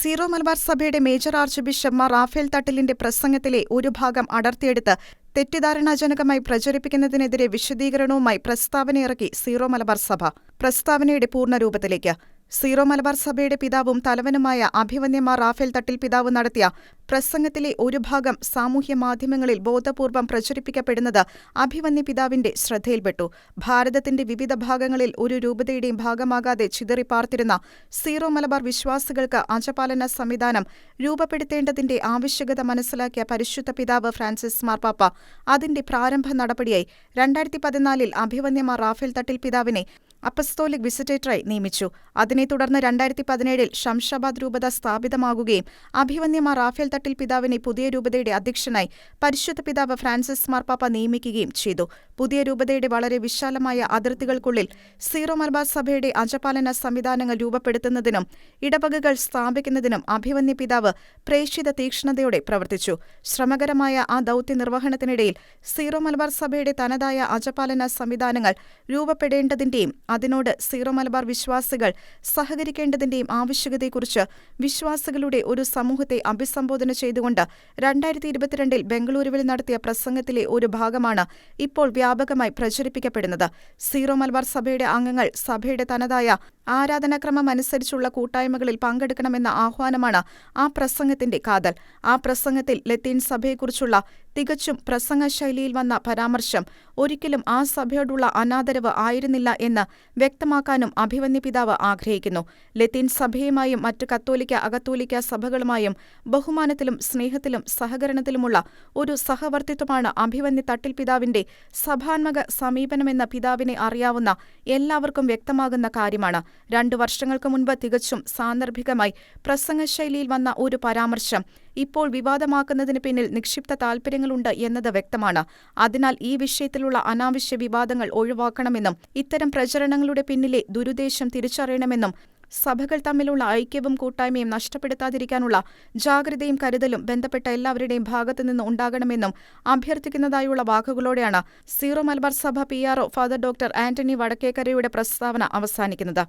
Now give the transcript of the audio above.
Zero Malabar സഭയുടെ major arch bishop Mar Raphael തട്ടിലിന്റെ പ്രസംഗത്തിലെ ഒരു ഭാഗം അടർത്തിയെടുത്ത് തെറ്റിദ്ധാരണാജനകമായി പ്രചരിപ്പിക്കുന്നതിനെതിരെ വിശദീകരണവുമായി പ്രസ്താവനയിറക്കി സീറോ മലബാർ സഭ. പ്രസ്താവനയുടെ പൂർണരൂപത്തിലേക്ക് സീറോ മലബാർ സഭയുടെ പിതാവും തലവനുമായ അഭിവന്യമാർ റാഫേൽ തട്ടിൽ പിതാവ് നടത്തിയ പ്രസംഗത്തിലെ ഒരു ഭാഗം സാമൂഹ്യ മാധ്യമങ്ങളിൽ ബോധപൂർവം പ്രചരിപ്പിക്കപ്പെടുന്നത് അഭിവന്യ പിതാവിന്റെ ശ്രദ്ധയിൽപ്പെട്ടു. ഭാരതത്തിന്റെ വിവിധ ഭാഗങ്ങളിൽ ഒരു രൂപതയുടെയും ഭാഗമാകാതെ ചിതറിപ്പാർത്തിരുന്ന സീറോ മലബാർ വിശ്വാസികൾക്ക് അജപാലന സംവിധാനം രൂപപ്പെടുത്തേണ്ടതിന്റെ ആവശ്യകത മനസ്സിലാക്കിയ പരിശുദ്ധ പിതാവ് ഫ്രാൻസിസ് മാർപ്പാപ്പ അതിന്റെ പ്രാരംഭ നടപടിയായി രണ്ടായിരത്തി പതിനാലിൽ അഭിവന്യമാർ റാഫേൽ തട്ടിൽ പിതാവിനെ അപ്പസ്തോലിക് വിസിറ്റേറ്ററായി നിയമിച്ചു. അതിനെ തുടർന്ന് രണ്ടായിരത്തി പതിനേഴിൽ ഷംഷാബാദ് രൂപത സ്ഥാപിതമാകുകയും അഭിവന്യമാർ റാഫേൽ തട്ടിൽ പിതാവിനെ പുതിയ രൂപതയുടെ അധ്യക്ഷനായി പരിശുദ്ധ പിതാവ് ഫ്രാൻസിസ് മാർപ്പാപ്പ നിയമിക്കുകയും ചെയ്തു. പുതിയ രൂപതയുടെ വളരെ വിശാലമായ അതിർത്തികൾക്കുള്ളിൽ സീറോ മലബാർ സഭയുടെ അജപാലന സംവിധാനങ്ങൾ രൂപപ്പെടുത്തുന്നതിനും ഇടവകകൾ സ്ഥാപിക്കുന്നതിനും അഭിവന്യ പിതാവ് പ്രേക്ഷിത തീക്ഷ്ണതയോടെ പ്രവർത്തിച്ചു. ശ്രമകരമായ ആ ദൗത്യ നിർവഹണത്തിനിടയിൽ സീറോ മലബാർ സഭയുടെ തനതായ അജപാലന സംവിധാനങ്ങൾ രൂപപ്പെടേണ്ടതിന്റെയും അതിനോട് സീറോ മലബാർ വിശ്വാസികൾ സഹകരിക്കേണ്ടതിന്റെയും ആവശ്യകതയെക്കുറിച്ച് വിശ്വാസികളുടെ ഒരു സമൂഹത്തെ അഭിസംബോധന ചെയ്തുകൊണ്ട് രണ്ടായിരത്തി ഇരുപത്തിരണ്ടിൽ ബംഗളൂരുവിൽ നടത്തിയ പ്രസംഗത്തിലെ ഒരു ഭാഗമാണ് ഇപ്പോൾ വ്യാപകമായി പ്രചരിപ്പിക്കപ്പെടുന്നത്. സീറോ മലബാർ സഭയുടെ അംഗങ്ങൾ സഭയുടെ തനതായ ആരാധനാക്രമം അനുസരിച്ചുള്ള കൂട്ടായ്മകളിൽ പങ്കെടുക്കണമെന്ന ആഹ്വാനമാണ് ആ പ്രസംഗത്തിന്റെ കാതൽ. ആ പ്രസംഗത്തിൽ ലത്തീൻ സഭയെക്കുറിച്ചുള്ള തികച്ചും പ്രസംഗശൈലിയിൽ വന്ന പരാമർശം ഒരിക്കലും ആ സഭയോടുള്ള അനാദരവ് ആയിരുന്നില്ല എന്ന് വ്യക്തമാക്കാനും അഭിവന്യ പിതാവ് ആഗ്രഹിക്കുന്നു. ലത്തീൻ സഭയുമായും മറ്റ് കത്തോലിക്ക അകത്തോലിക്ക സഭകളുമായും ബഹുമാനത്തിലും സ്നേഹത്തിലും സഹകരണത്തിലുമുള്ള ഒരു സഹവർത്തിത്വമാണ് അഭിവന്യ തട്ടിൽ പിതാവിന്റെ സഭാത്മക സമീപനമെന്ന പിതാവിനെ അറിയാവുന്ന എല്ലാവർക്കും വ്യക്തമാകുന്ന കാര്യമാണ്. രണ്ടു വർഷങ്ങൾക്ക് മുൻപ് തികച്ചും സാന്ദർഭികമായി പ്രസംഗശൈലിയിൽ വന്ന ഒരു പരാമർശം ഇപ്പോൾ വിവാദമാക്കുന്നതിന് പിന്നിൽ നിക്ഷിപ്ത താൽപര്യങ്ങളുണ്ട് എന്നത് വ്യക്തമാണ്. അതിനാൽ ഈ വിഷയത്തിലുള്ള അനാവശ്യ വിവാദങ്ങൾ ഒഴിവാക്കണമെന്നും ഇത്തരം പ്രചരണങ്ങളുടെ പിന്നിലെ ദുരുദ്ദേശം തിരിച്ചറിയണമെന്നും സഭകൾ തമ്മിലുള്ള ഐക്യവും കൂട്ടായ്മയും നഷ്ടപ്പെടുത്താതിരിക്കാനുള്ള ജാഗ്രതയും കരുതലും ബന്ധപ്പെട്ട എല്ലാവരുടെയും ഭാഗത്തുനിന്ന് ഉണ്ടാകണമെന്നും അഭ്യർത്ഥിക്കുന്നതായുള്ള വാക്കുകളോടെയാണ് സീറോ മലബാർ സഭ P R O father doctor Antony വടക്കേക്കരയുടെ പ്രസ്താവന അവസാനിക്കുന്നത്.